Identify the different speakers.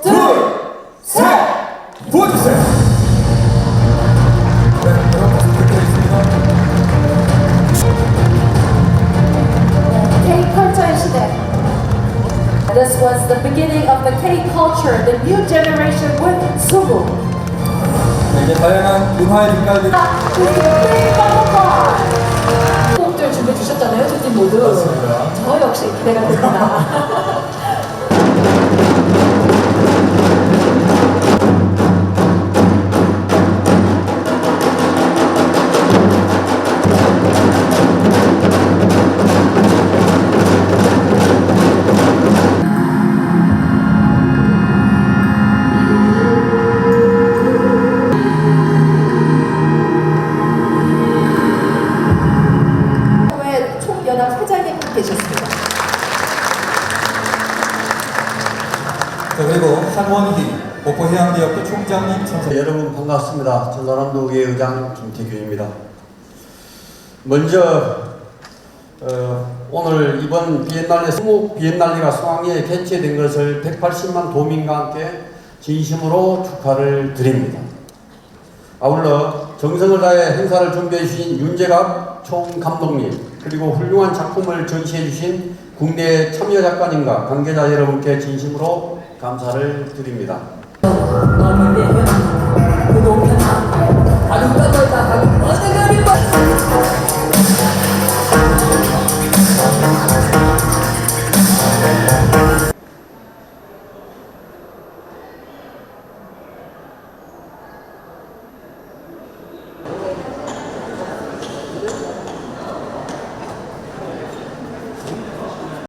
Speaker 1: 둘, 셋, 부어주세요. 네, 여러분 부탁드리겠습니다.
Speaker 2: K-컬처의 시대. This was the beginning of the K-culture, the new generation with 수부.
Speaker 1: 네, 이제 다양한 문화의 빛깔들이
Speaker 2: 곡들 준비해 주셨잖아요, 두팀 모두.
Speaker 1: 맞습니다.
Speaker 2: 저 역시 기대가 됩니다. 총연합 회장님 계셨습니다.
Speaker 1: 자, 그리고 한원희 목포해양대학교 총장님 참석.
Speaker 3: 네, 여러분 반갑습니다. 전라남도의회 의장 김태균입니다. 먼저 어, 오늘 이번 비엔날레 수목 비엔날레가 수왕리에 개최된 것을 180만 도민과 함께 진심으로 축하를 드립니다. 아울러 정성을 다해 행사를 준비해 주신 윤재갑 총감독님 그리고 훌륭한 작품을 전시해 주신 국내 참여 작가님과 관계자 여러분께 진심으로 감사를 드립니다.